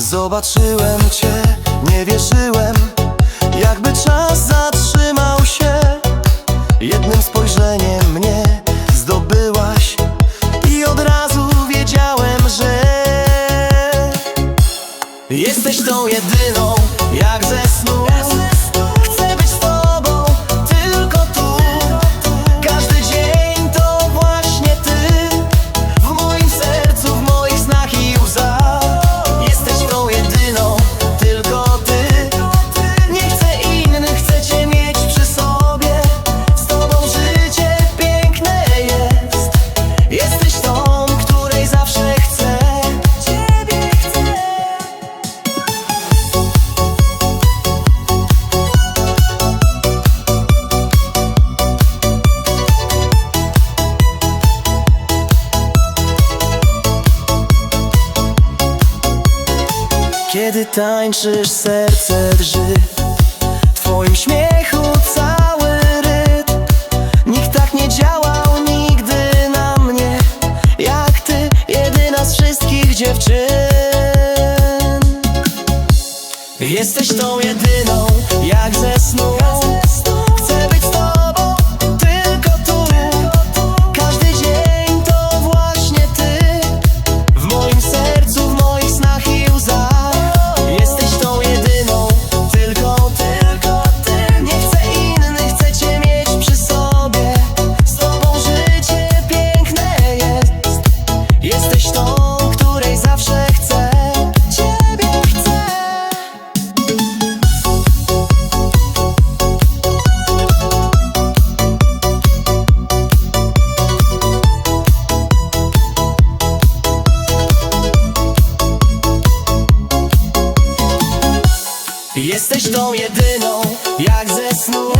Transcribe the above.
Zobaczyłem cię, nie wierzyłem Jakby czas zatrzymał się. Jednym spojrzeniem mnie zdobyłaś I od razu wiedziałem, że Jesteś tą jedyną, jak Kiedy tańczysz, serce drży W twoim śmiechu cały rytm. Nikt tak nie działał nigdy na mnie Jak ty, jedyna z wszystkich dziewczyn. Jesteś tą jedyną, jak ze snu Jesteś tą jedyną, jak ze snu